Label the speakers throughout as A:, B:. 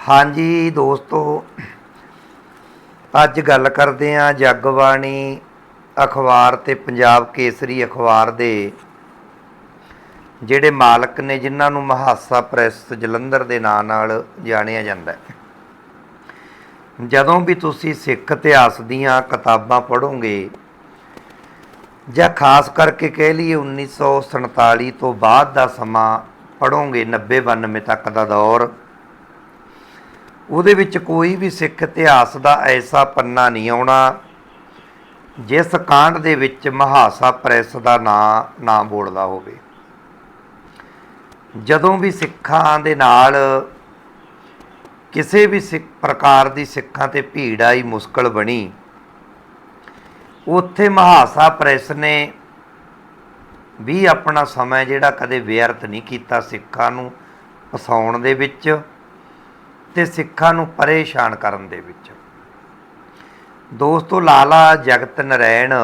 A: ਹਾਂਜੀ ਦੋਸਤੋ, ਅੱਜ ਗੱਲ ਕਰਦੇ ਹਾਂ ਜਗਬਾਣੀ ਅਖਬਾਰ ਤੇ ਪੰਜਾਬ ਕੇਸਰੀ ਅਖਬਾਰ ਦੇ, ਜਿਹੜੇ ਮਾਲਕ ਨੇ ਜਿਨ੍ਹਾਂ ਨੂੰ ਮਹਾਸਾ ਪ੍ਰੈਸ ਜਲੰਧਰ ਦੇ ਨਾਂ ਨਾਲ ਜਾਣਿਆ ਜਾਂਦਾ ਹੈ। ਜਦੋਂ ਵੀ ਤੁਸੀਂ ਸਿੱਖ ਇਤਿਹਾਸ ਦੀਆਂ ਕਿਤਾਬਾਂ ਪੜ੍ਹੋਗੇ, ਜਾਂ ਖਾਸ ਕਰਕੇ ਕਹਿ ਲਈਏ 1947 ਤੋਂ ਬਾਅਦ ਦਾ ਸਮਾਂ ਪੜ੍ਹੋਗੇ 90 92 ਤੱਕ ਦਾ ਦੌਰ ਉਹਦੇ ਵਿੱਚ ਕੋਈ ਵੀ ਸਿੱਖ ਇਤਿਹਾਸ ਦਾ ਐਸਾ ਪੰਨਾ ਨਹੀਂ ਆਉਣਾ, ਜਿਸ ਕਾਂਡ ਦੇ ਵਿੱਚ ਮਹਾਸਾ ਪ੍ਰੈਸ ਦਾ ਨਾਂ, ਨਾ ਬੋਲਦਾ ਹੋਵੇ। ਜਦੋਂ ਵੀ ਸਿੱਖਾਂ ਦੇ ਨਾਲ ਕਿਸੇ ਵੀ ਸਿੱਖ, ਪ੍ਰਕਾਰ ਦੀ ਸਿੱਖਾਂ ਤੇ ਭੀੜ ਆਈ, ਮੁਸ਼ਕਲ ਬਣੀ, ਉੱਥੇ ਮਹਾਸਾ ਪ੍ਰੈਸ ਨੇ ਵੀ ਆਪਣਾ ਸਮਾਂ ਜਿਹੜਾ ਕਦੇ ਵਿਅਰਥ ਨਹੀਂ ਕੀਤਾ ਸਿੱਖਾਂ ਨੂੰ ਫਸਾਉਣ ਦੇ ਵਿੱਚ। ਤੇ ਸਿੱਖਾਂ ਨੂੰ ਪਰੇਸ਼ਾਨ ਕਰਨ ਦੇ ਵਿੱਚ। ਦੋਸਤੋ, ਲਾਲਾ ਜਗਤ ਨਰੈਣ,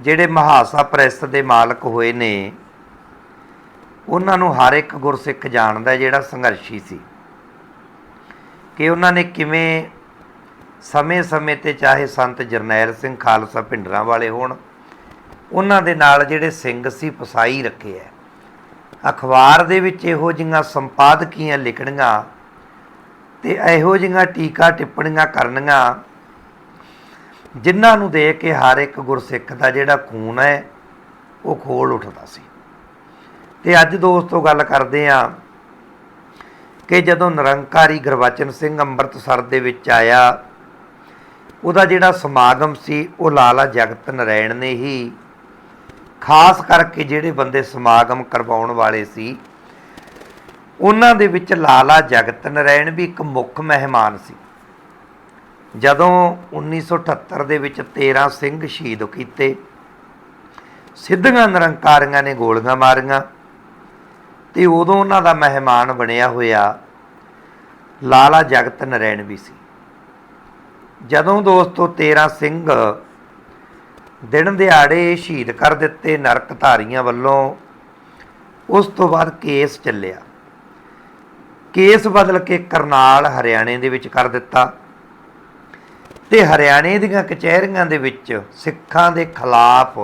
A: ਜਿਹੜੇ ਮਹਾਸਾ ਪ੍ਰੈਸ ਦੇ ਮਾਲਕ ਹੋਏ ਨੇ, ਉਹਨਾਂ ਨੂੰ ਹਰ ਇੱਕ ਗੁਰਸਿੱਖ ਜਾਣਦਾ ਹੈ ਜਿਹੜਾ ਸੰਘਰਸ਼ੀ ਸੀ। ਕਿ ਉਹਨਾਂ ਨੇ ਕਿਵੇਂ ਸਮੇਂ-ਸਮੇਂ ਤੇ ਚਾਹੇ ਸੰਤ ਜਰਨੈਲ ਸਿੰਘ ਖਾਲਸਾ ਭਿੰਡਰਾਂ ਵਾਲੇ ਹੋਣ, ਉਹਨਾਂ ਦੇ ਨਾਲ ਜਿਹੜੇ ਸਿੰਘ ਸੀ ਪਸਾਈ ਰੱਖੇ ਐ ਅਖਬਾਰ ਦੇ ਵਿੱਚ ਇਹੋ ਜਿਹੀਆਂ ਸੰਪਾਦਕੀਆਂ ਲਿਖਣੀਆਂ ਤੇ ਇਹੋ ਜਿਹੀਆਂ ਟੀਕਾ ਟਿੱਪਣੀਆਂ ਕਰਨੀਆਂ, ਜਿਨ੍ਹਾਂ ਨੂੰ ਦੇਖ ਕੇ ਹਰ ਇੱਕ ਗੁਰਸਿੱਖ ਦਾ ਜਿਹੜਾ ਖੂਨ ਹੈ, ਉਹ ਖੋਲ ਉੱਠਦਾ ਸੀ। ਤੇ ਅੱਜ ਦੋਸਤੋ ਗੱਲ ਕਰਦੇ ਆਂ ਕਿ ਜਦੋਂ ਨਿਰੰਕਾਰੀ ਗੁਰਬਚਨ ਸਿੰਘ ਅੰਮ੍ਰਿਤਸਰ ਦੇ ਵਿੱਚ ਆਇਆ, ਉਹਦਾ ਜਿਹੜਾ ਸਮਾਗਮ ਸੀ, ਉਹ ਲਾਲਾ ਜਗਤ ਨਰੈਣ ਨੇ ਹੀ ਖਾਸ ਕਰਕੇ ਜਿਹੜੇ ਬੰਦੇ ਸਮਾਗਮ ਕਰਵਾਉਣ ਵਾਲੇ ਸੀ, ਉਹਨਾਂ ਦੇ ਵਿੱਚ ਲਾਲਾ ਜਗਤ ਨਰਾਇਣ ਵੀ ਇੱਕ ਮੁੱਖ ਮਹਿਮਾਨ ਸੀ। ਜਦੋਂ 1978 ਦੇ ਵਿੱਚ 13 ਸਿੰਘ ਸ਼ਹੀਦ ਕੀਤੇ, ਸਿੱਧੀਆਂ ਨਿਰੰਕਾਰੀਆਂ ਨੇ ਗੋਲੀਆਂ ਮਾਰੀਆਂ ਤੇ ਉਦੋਂ ਉਹਨਾਂ ਦਾ ਮਹਿਮਾਨ ਬਣਿਆ ਹੋਇਆ ਲਾਲਾ ਜਗਤ ਨਰਾਇਣ ਵੀ ਸੀ। ਜਦੋਂ ਦੋਸਤੋ 13 ਸਿੰਘ ਦਿਨ ਦਿਹਾੜੇ ਸ਼ਹੀਦ ਕਰ ਦਿੱਤੇ ਨਰਕ ਧਾਰੀਆਂ ਵੱਲੋਂ। ਉਸ ਤੋਂ ਬਾਅਦ ਕੇਸ ਚੱਲਿਆ। ਕੇਸ ਬਦਲ ਕੇ ਕਰਨਾਲ ਹਰਿਆਣੇ ਦੇ ਵਿੱਚ ਕਰ ਦਿੱਤਾ। ਤੇ ਹਰਿਆਣੇ ਦੀਆਂ ਕਚਹਿਰੀਆਂ ਦੇ ਵਿੱਚ ਸਿੱਖਾਂ ਦੇ ਖਿਲਾਫ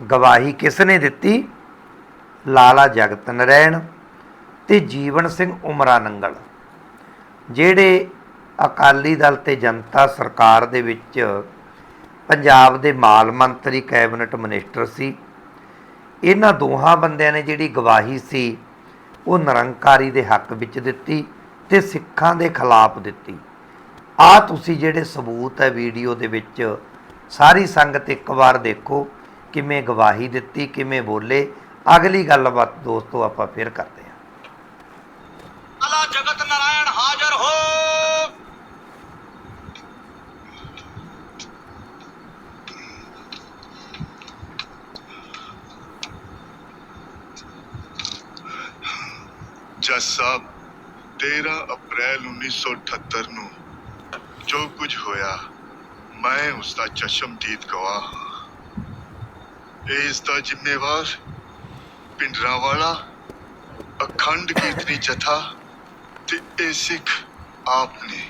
A: ਗਵਾਹੀ ਕਿਸ ਨੇ ਦਿੱਤੀ? ਲਾਲਾ ਜਗਤ ਨਰੈਣ ਤੇ ਜੀਵਨ ਸਿੰਘ ਉਮਰਾ ਨੰਗਲ, ਜਿਹੜੇ ਅਕਾਲੀ ਦਲ ਤੇ ਜਨਤਾ ਸਰਕਾਰ ਦੇ ਵਿੱਚ ਪੰਜਾਬ ਦੇ ਮਾਲ ਮੰਤਰੀ, ਕੈਬਨਿਟ ਮਿਨਿਸਟਰ ਸੀ। ਇਹਨਾਂ ਦੋਹਾਂ ਬੰਦਿਆਂ ਨੇ ਜਿਹੜੀ ਗਵਾਹੀ ਸੀ, ਉਹ ਨਿਰੰਕਾਰੀ ਦੇ ਹੱਕ ਵਿੱਚ ਦਿੱਤੀ ਤੇ ਸਿੱਖਾਂ ਦੇ ਖਿਲਾਫ ਦਿੱਤੀ। ਆ ਤੁਸੀਂ ਜਿਹੜੇ ਸਬੂਤ ਹੈ ਵੀਡੀਓ ਦੇ ਵਿੱਚ, ਸਾਰੀ ਸੰਗਤ ਇੱਕ ਵਾਰ ਦੇਖੋ ਕਿਵੇਂ ਗਵਾਹੀ ਦਿੱਤੀ, ਕਿਵੇਂ ਬੋਲੇ। ਅਗਲੀ ਗੱਲਬਾਤ ਦੋਸਤੋ ਆਪਾਂ ਫਿਰ ਕਰਦੇ ਹਾਂ।
B: ਲਾਲਾ ਜਗਤ ਨਾਰਾਇਣ ਹਾਜ਼ਰ ਹੋ।
C: ਜੱਜ ਸਾਹਿਬ 13 ਅਪ੍ਰੈਲ 1978 ਨੂੰ ਜੋ ਕੁਝ ਹੋਇਆ, ਮੈਂ ਉਸ ਦਾ ਚਸ਼ਮਦੀਦ ਗਵਾਹ ਇਸ ਦਾ ਜ਼ਿੰਮੇਵਾਰ ਪਿੰਡਰਾਂ ਅਖੰਡ ਕੀਰਤਨੀ ਜਥਾ ਤੇ ਇਹ ਸਿੱਖ ਆਪ ਨੇ।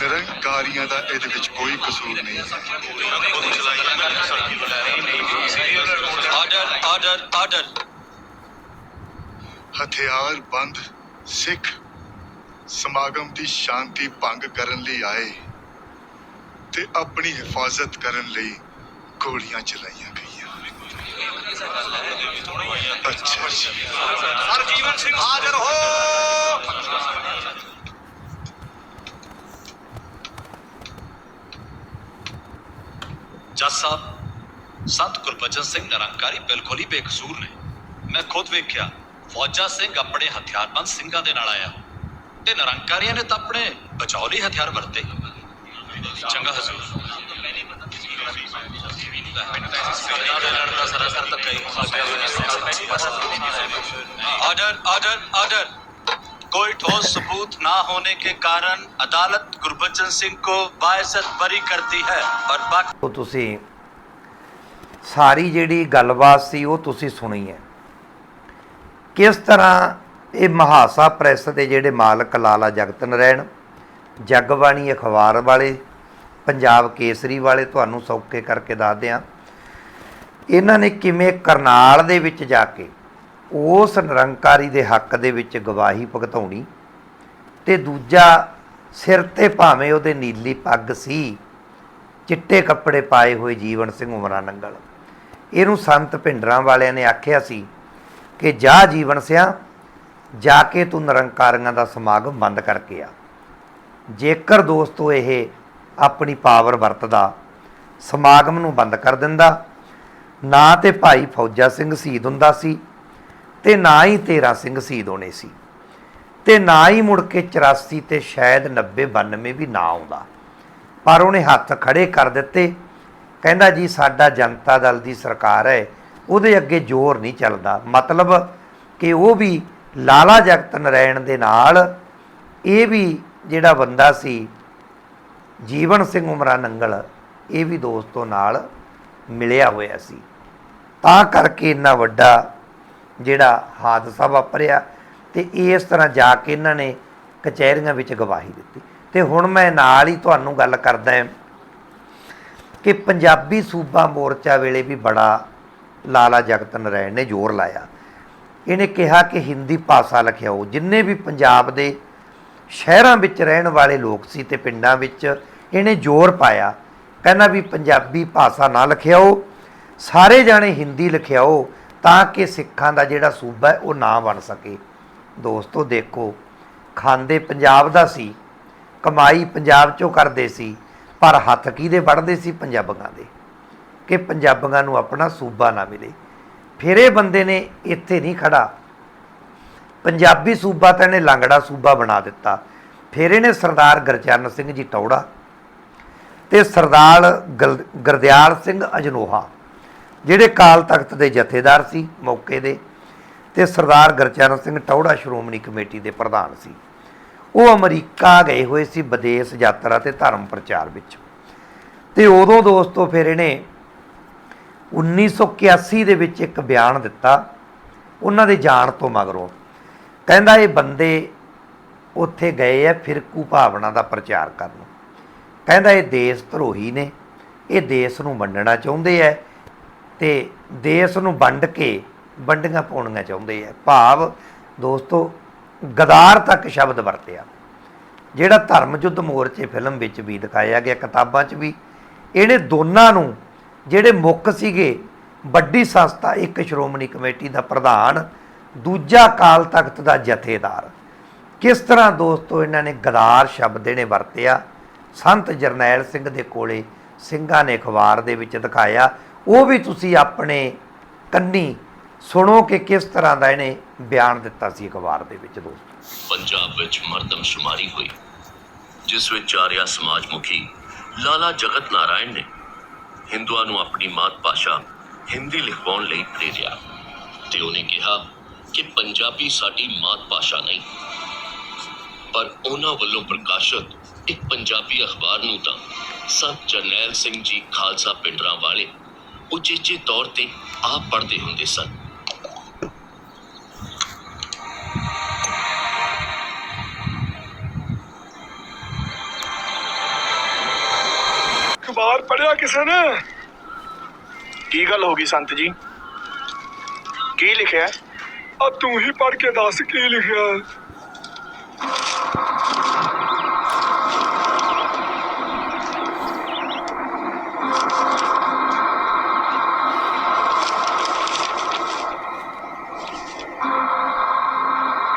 C: ਨਿਰੰਕਾਰੀਆਂ ਦਾ ਇਹਦੇ ਵਿੱਚ ਕੋਈ ਕਸੂਰ ਨਹੀਂ।
B: Order order order.
C: ਹਥਿਆਰ ਬੰਦ ਸਿੱਖ ਸਮਾਗਮ ਦੀ ਸ਼ਾਂਤੀ ਭੰਗ ਕਰਨ ਲਈ ਆਏ ਤੇ ਆਪਣੀ ਹਿਫਾਜ਼ਤ ਕਰਨ ਲਈ ਗੋਲੀਆਂ ਚਲਾਈਆਂ ਗਈਆਂ। ਅੱਛਾ
B: ਸਿੰਘ ਹਾਜ਼ਰ ਹੋ।
D: ਜੱਜ ਸਾਹਿਬ ਸੰਤ ਗੁਰਬਚਨ ਸਿੰਘ ਨਿਰੰਕਾਰੀ ਬਿਲਕੁਲ ਹੀ ਬੇਕਸੂਰ ਨੇ। ਮੈਂ ਖੁਦ ਵੇਖਿਆ। ਫੌਜਾ ਸਿੰਘ ਆਪਣੇ ਹਥਿਆਰਬੰਦ ਸਿੰਘਾਂ ਦੇ ਨਾਲ ਆਇਆ ਤੇ ਨਿਰੰਕਾਰੀਆਂ ਨੇ ਤਾਂ ਆਪਣੇ ਬਚਾਓ ਲਈ ਹਥਿਆਰ ਵਰਤੇ ਚੰਗਾ ਹਜ਼ੂਰ
B: ऑर्डर ऑर्डर ऑर्डर कोई ठोस सबूत ना होने के कारण अदालत गुरबचन सिंह को बायसत बरी करती है और बाकी
A: ਉਹ ਤੁਸੀਂ ਸਾਰੀ ਜਿਹੜੀ ਗੱਲਬਾਤ ਸੀ ਉਹ ਤੁਸੀਂ ਸੁਣੀ ਹੈ ਕਿਸ ਤਰ੍ਹਾਂ ਇਹ ਮਹਾਸਾ ਪ੍ਰੈਸ ਦੇ ਜਿਹੜੇ ਮਾਲਕ ਲਾਲਾ ਜਗਤ ਨਰੈਣ, ਜਗਬਾਣੀ ਅਖਬਾਰ ਵਾਲੇ, ਪੰਜਾਬ ਕੇਸਰੀ ਵਾਲੇ ਤੁਹਾਨੂੰ ਸੌਕੇ ਕਰਕੇ ਦੱਸਦੇ ਆ ਇਹਨਾਂ ਨੇ ਕਿਵੇਂ ਕਰਨਾਲ ਦੇ ਵਿੱਚ ਜਾ ਕੇ ਉਸ ਨਿਰੰਕਾਰੀ ਦੇ ਹੱਕ ਦੇ ਵਿੱਚ ਗਵਾਹੀ ਭਗਤਾਉਣੀ ਤੇ ਦੂਜਾ ਸਿਰ ਤੇ ਭਾਵੇਂ ਉਹਦੇ ਨੀਲੀ ਪੱਗ ਸੀ, ਚਿੱਟੇ ਕੱਪੜੇ ਪਾਏ ਹੋਏ ਜੀਵਨ ਸਿੰਘ ਉਮਰਾ ਨੰਗਲ। ਇਹਨੂੰ ਸੰਤ ਭਿੰਡਰਾਂ ਵਾਲਿਆਂ ਨੇ ਆਖਿਆ ਸੀ ਕਿ ਜਾ ਜੀਵਨ ਸਿਆ, ਜਾ ਕੇ ਤੂੰ ਨਿਰੰਕਾਰੀਆਂ ਦਾ ਸਮਾਗਮ ਬੰਦ ਕਰਕੇ ਆ। ਜੇਕਰ ਦੋਸਤੋ ਇਹ ਆਪਣੀ ਪਾਵਰ ਵਰਤਦਾ, ਸਮਾਗਮ ਨੂੰ ਬੰਦ ਕਰ ਦਿੰਦਾ, ਨਾ ਤੇ ਭਾਈ ਫੌਜਾ ਸਿੰਘ ਸ਼ਹੀਦ ਹੁੰਦਾ ਸੀ ਤੇ ਨਾ ਹੀ ਤੇਰਾ ਸਿੰਘ ਸ਼ਹੀਦ ਹੋਣੇ ਸੀ ਤੇ ਨਾ ਹੀ ਮੁੜ ਕੇ 84 ਤੇ ਸ਼ਾਇਦ 90 92 ਵੀ ਨਾ ਆਉਂਦਾ। ਪਰ ਉਹਨੇ ਹੱਥ ਖੜੇ ਕਰ ਦਿੱਤੇ। ਕਹਿੰਦਾ, ਜੀ, ਸਾਡਾ ਜਨਤਾ ਦਲ ਦੀ ਸਰਕਾਰ ਹੈ ਉਹਦੇ ਅੱਗੇ ਜ਼ੋਰ ਨਹੀਂ ਚੱਲਦਾ। ਮਤਲਬ ਕਿ ਉਹ ਵੀ ਲਾਲਾ ਜਗਤ ਨਰੈਣ ਦੇ ਨਾਲ ਇਹ ਵੀ ਜਿਹੜਾ ਬੰਦਾ ਸੀ, ਜੀਵਨ ਸਿੰਘ ਉਮਰਾ ਨੰਗਲ, ਇਹ ਵੀ ਦੋਸਤੋ ਨਾਲ ਮਿਲਿਆ ਹੋਇਆ ਸੀ। ਤਾਂ ਕਰਕੇ ਇੰਨਾ ਵੱਡਾ ਜਿਹੜਾ ਹਾਦਸਾ ਵਾਪਰਿਆ ਤੇ ਇਸ ਤਰ੍ਹਾਂ ਜਾ ਕੇ ਇਹਨਾਂ ਨੇ ਕਚਹਿਰੀਆਂ ਵਿੱਚ ਗਵਾਹੀ ਦਿੱਤੀ। ਤੇ ਹੁਣ ਮੈਂ ਨਾਲ ਹੀ ਤੁਹਾਨੂੰ ਗੱਲ ਕਰਦਾ ਕਿ ਪੰਜਾਬੀ ਸੂਬਾ ਮੋਰਚਾ ਵੇਲੇ ਵੀ ਬੜਾ ਲਾਲਾ ਜਗਤ ਨਾਰਾਇਣ ਨੇ ਜ਼ੋਰ ਲਾਇਆ। ਇਹਨੇ ਕਿਹਾ ਕਿ ਹਿੰਦੀ ਭਾਸ਼ਾ ਲਿਖਿਆਓ। ਜਿੰਨੇ ਵੀ ਪੰਜਾਬ ਦੇ ਸ਼ਹਿਰਾਂ ਵਿੱਚ ਰਹਿਣ ਵਾਲੇ ਲੋਕ ਸੀ ਤੇ ਪਿੰਡਾਂ ਵਿੱਚ ਇਹਨੇ ਜ਼ੋਰ ਪਾਇਆ, ਕਹਿੰਦਾ ਵੀ ਪੰਜਾਬੀ ਭਾਸ਼ਾ ਨਾ ਲਿਖਿਆਓ, ਸਾਰੇ ਜਾਣੇ ਹਿੰਦੀ ਲਿਖਿਆਓ ਤਾਂ ਕਿ ਸਿੱਖਾਂ ਦਾ ਜਿਹੜਾ ਸੂਬਾ ਹੈ ਉਹ ਨਾ ਬਣ ਸਕੇ। ਦੋਸਤੋ, ਦੇਖੋ, ਖਾਂਦੇ ਪੰਜਾਬ ਦਾ ਸੀ, ਕਮਾਈ ਪੰਜਾਬ ਚੋਂ ਕਰਦੇ ਸੀ, ਪਰ ਹੱਥ ਕਿਹਦੇ ਵੜਦੇ ਸੀ? ਪੰਜਾਬੀਆਂ ਦੇ। ਕਿ ਪੰਜਾਬੀਆਂ ਨੂੰ ਆਪਣਾ ਸੂਬਾ ਨਾ ਮਿਲੇ। ਫਿਰ ਇਹ ਬੰਦੇ ਨੇ ਇੱਥੇ ਨਹੀਂ ਖੜਾ। ਪੰਜਾਬੀ ਸੂਬਾ ਤਾਂ ਇਹਨੇ ਲੰਗੜਾ ਸੂਬਾ ਬਣਾ ਦਿੱਤਾ। ਫਿਰ ਇਹਨੇ ਸਰਦਾਰ ਗੁਰਚਰਨ ਸਿੰਘ ਜੀ ਟੌੜਾ ਤੇ ਸਰਦਾਰ ਗਲ- ਗੁਰਦਿਆਲ ਸਿੰਘ ਅਜਨੋਹਾ, ਜਿਹੜੇ ਕਾਲ ਤਖਤ ਦੇ ਜਥੇਦਾਰ ਸੀ ਮੌਕੇ ਦੇ, ਤੇ ਸਰਦਾਰ ਗੁਰਚਰਨ ਸਿੰਘ ਟੌੜਾ ਸ਼੍ਰੋਮਣੀ ਕਮੇਟੀ ਦੇ ਪ੍ਰਧਾਨ ਸੀ। ਉਹ ਅਮਰੀਕਾ ਗਏ ਹੋਏ ਸੀ ਵਿਦੇਸ਼ ਯਾਤਰਾ ਤੇ ਧਰਮ ਪ੍ਰਚਾਰ ਵਿੱਚ। ਤੇ ਉਦੋਂ ਦੋਸਤੋ ਫਿਰ ਇਹਨੇ 1981 ਦੇ ਵਿੱਚ ਇੱਕ ਬਿਆਨ ਦਿੱਤਾ, ਉਹਨਾਂ ਦੇ ਜਾਣ ਤੋਂ ਮਗਰੋਂ। ਕਹਿੰਦਾ ਇਹ ਬੰਦੇ ਉੱਥੇ ਗਏ ਆ ਫਿਰਕੂ ਭਾਵਨਾ ਦਾ ਪ੍ਰਚਾਰ ਕਰਨ। ਕਹਿੰਦਾ ਇਹ ਦੇਸ਼ ਧਰੋਹੀ ਨੇ, ਇਹ ਦੇਸ਼ ਨੂੰ ਵੰਡਣਾ ਚਾਹੁੰਦੇ ਐ ਤੇ ਦੇਸ਼ ਨੂੰ ਵੰਡ ਕੇ ਵੰਡੀਆਂ ਪਾਉਣੀਆਂ ਚਾਹੁੰਦੇ ਐ। ਭਾਵ ਦੋਸਤੋ, ਗਦਾਰ ਤੱਕ ਸ਼ਬਦ ਵਰਤਿਆ। ਜਿਹੜਾ ਧਰਮ ਯੁੱਧ ਮੋਰਚੇ ਫਿਲਮ ਵਿੱਚ ਵੀ ਦਿਖਾਇਆ ਗਿਆ, ਕਿਤਾਬਾਂ 'ਚ ਵੀ, ਇਹਨੇ ਦੋਨਾਂ ਨੂੰ ਜਿਹੜੇ ਮੁੱਖ ਸੀਗੇ, ਵੱਡੀ ਸੰਸਥਾ, ਇੱਕ ਸ਼੍ਰੋਮਣੀ ਕਮੇਟੀ ਦਾ ਪ੍ਰਧਾਨ, ਦੂਜਾ ਕਾਲ ਤਖਤ ਦਾ ਜਥੇਦਾਰ। ਕਿਸ ਤਰ੍ਹਾਂ ਦੋਸਤੋ ਇਹਨਾਂ ਨੇ ਗਦਾਰ ਸ਼ਬਦ ਇਹਨੇ ਵਰਤਿਆ? ਸੰਤ ਜਰਨੈਲ ਸਿੰਘ ਦੇ ਕੋਲੇ ਸਿੰਘਾਂ ਨੇ ਅਖਬਾਰ ਦੇ ਵਿੱਚ ਦਿਖਾਇਆ। ਉਹ ਵੀ ਤੁਸੀਂ ਆਪਣੇ ਕੰਨੀ ਸੁਣੋ ਕਿ ਕਿਸ ਤਰ੍ਹਾਂ ਦਾ ਇਹਨੇ ਬਿਆਨ ਦਿੱਤਾ ਸੀ ਅਖਬਾਰ ਦੇ ਵਿੱਚ ਦੋਸਤੋ।
E: ਪੰਜਾਬ ਵਿੱਚ ਮਰਦਮਸ਼ੁਮਾਰੀ ਹੋਈ, ਜਿਸ ਵਿੱਚ ਆਰਿਆ ਸਮਾਜ ਮੁਖੀ ਲਾਲਾ ਜਗਤ ਨਾਰਾਇਣ ਨੇ ਹਿੰਦੂਆਂ ਨੂੰ ਆਪਣੀ ਮਾਤ ਭਾਸ਼ਾ ਹਿੰਦੀ ਲਿਖਵਾਉਣ ਲਈ ਪ੍ਰੇਰਿਆ। ਤੇ ਉਹਨੇ ਕਿਹਾ ਕਿ ਪੰਜਾਬੀ ਸਾਡੀ ਮਾਤ ਭਾਸ਼ਾ ਨਹੀਂ। ਪਰ ਉਹਨਾਂ ਵੱਲੋਂ ਪ੍ਰਕਾਸ਼ਿਤ ਇੱਕ ਪੰਜਾਬੀ ਅਖਬਾਰ ਨੂੰ ਤਾਂ ਸੰਤ ਜਰਨੈਲ ਸਿੰਘ ਜੀ ਖਾਲਸਾ ਪਿੰਡਰਾਂ ਵਾਲੇ ਉਚੇਚੇ ਤੌਰ ਤੇ ਆਪ ਪੜ੍ਹਦੇ ਹੁੰਦੇ ਸਨ।
F: ਅਖਬਾਰ ਪੜਿਆ ਕਿਸੇ ਨੇ? ਕੀ ਗੱਲ ਹੋ ਗਈ ਸੰਤ ਜੀ? ਕੀ ਲਿਖਿਆ? ਆ ਤੂੰ ਹੀ ਪੜ ਕੇ ਦੱਸ ਕੀ ਲਿਖਿਆ?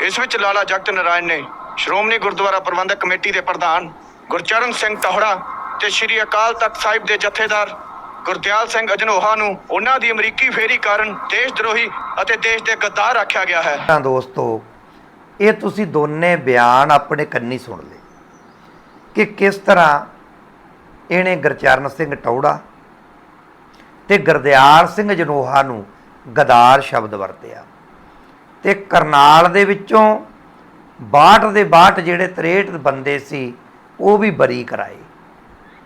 F: ਇਸ ਵਿੱਚ ਲਾਲਾ ਜਗਤ ਨਾਰਾਇਣ ਨੇ ਸ਼੍ਰੋਮਣੀ ਗੁਰਦੁਆਰਾ ਪ੍ਰਬੰਧਕ ਕਮੇਟੀ ਦੇ ਪ੍ਰਧਾਨ ਗੁਰਚਰਨ ਸਿੰਘ ਟਹੜਾ ਤੇ ਸ੍ਰੀ ਅਕਾਲ ਤਖਤ ਸਾਹਿਬ ਦੇ ਜਥੇਦਾਰ ਗੁਰਦਿਆਲ ਸਿੰਘ ਅਜਨੋਹਾ ਨੂੰ ਉਹਨਾਂ ਦੀ ਅਮਰੀਕੀ ਫੇਰੀ ਕਾਰਨ ਦੇਸ਼ ਦਰੋਹੀ ਅਤੇ ਦੇਸ਼ ਦੇ ਗੱਦਾਰ ਆਖਿਆ ਗਿਆ ਹੈ।
A: ਤਾਂ ਦੋਸਤੋ, ਇਹ ਤੁਸੀਂ ਦੋਨੇ ਬਿਆਨ ਆਪਣੇ ਕੰਨੀ ਸੁਣ ਲਏ ਕਿ ਕਿਸ ਤਰ੍ਹਾਂ ਇਹਨੇ ਗੁਰਚਰਨ ਸਿੰਘ ਟੌੜਾ ਤੇ ਗੁਰਦਿਆਲ ਸਿੰਘ ਜਨੋਹਾ ਨੂੰ ਗਦਾਰ ਸ਼ਬਦ ਵਰਤਿਆ ਤੇ ਕਰਨਾਲ ਦੇ ਵਿੱਚੋਂ 62 ਦੇ 62 ਜਿਹੜੇ 63 ਬੰਦੇ ਸੀ, ਉਹ ਵੀ ਬਰੀ ਕਰਾਏ।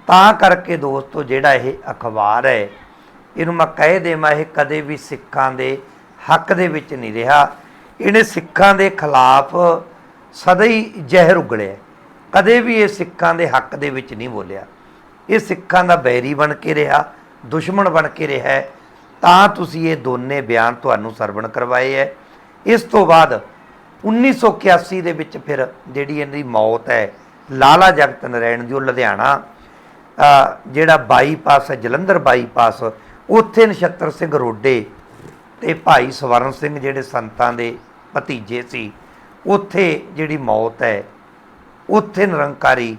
A: ਤਾਂ ਕਰਕੇ ਦੋਸਤੋ, ਜਿਹੜਾ ਇਹ ਅਖਬਾਰ ਹੈ, ਇਹਨੂੰ ਮੈਂ ਕਹਿ ਦੇਵਾਂ, ਇਹ ਕਦੇ ਵੀ ਸਿੱਖਾਂ ਦੇ ਹੱਕ ਦੇ ਵਿੱਚ ਨਹੀਂ ਰਿਹਾ। ਇਹਨੇ ਸਿੱਖਾਂ ਦੇ ਖਿਲਾਫ ਸਦਾ ਹੀ ਜ਼ਹਿਰ ਉਗਲਿਆ। ਕਦੇ ਵੀ ਇਹ ਸਿੱਖਾਂ ਦੇ ਹੱਕ ਦੇ ਵਿੱਚ ਨਹੀਂ ਬੋਲਿਆ। ਇਹ ਸਿੱਖਾਂ ਦਾ ਬੈਰੀ ਬਣ ਕੇ ਰਿਹਾ, ਦੁਸ਼ਮਣ ਬਣ ਕੇ ਰਿਹਾ ਹੈ। ਤਾਂ ਤੁਸੀਂ ਇਹ ਦੋਨੇ ਬਿਆਨ ਤੁਹਾਨੂੰ ਸਰਵਣ ਕਰਵਾਏ ਹੈ। ਇਸ ਤੋਂ ਬਾਅਦ 1981 ਦੇ ਵਿੱਚ ਫਿਰ ਜਿਹੜੀ ਇਹਦੀ ਮੌਤ ਹੈ, ਲਾਲਾ ਜਗਤ ਨਰਾਇਣ ਦੀ, ਉਹ ਲੁਧਿਆਣਾ ਜਿਹੜਾ ਬਾਈਪਾਸ ਹੈ ਜਲੰਧਰ ਬਾਈਪਾਸ, ਉੱਥੇ ਨਛੱਤਰ ਸਿੰਘ ਰੋਡੇ ਤੇ ਭਾਈ ਸਵਰਨ ਸਿੰਘ ਜਿਹੜੇ ਸੰਤਾਂ ਦੇ ਭਤੀਜੇ ਸੀ, ਉੱਥੇ ਜਿਹੜੀ ਮੌਤ ਹੈ, ਉੱਥੇ ਨਿਰੰਕਾਰੀ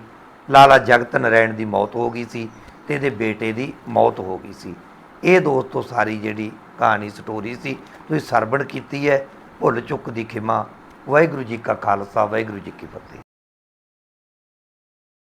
A: ਲਾਲਾ ਜਗਤ ਨਰਾਇਣ ਦੀ ਮੌਤ ਹੋ ਗਈ ਸੀ ਤੇ ਇਹਦੇ ਬੇਟੇ ਦੀ ਮੌਤ ਹੋ ਗਈ ਸੀ। ਇਹ ਦੋਸਤੋ ਸਾਰੀ ਜਿਹੜੀ ਕਹਾਣੀ ਸਟੋਰੀ ਸੀ, ਤੁਸੀਂ ਸਰਵਣ ਕੀਤੀ ਹੈ, ਭੁੱਲ ਚੁੱਕ ਦੀ ਖਿਮਾ। ਵਾਹਿਗੁਰੂ ਜੀ ਕਾ ਖਾਲਸਾ, ਵਾਹਿਗੁਰੂ ਜੀ ਕੀ ਫਤਿਹ।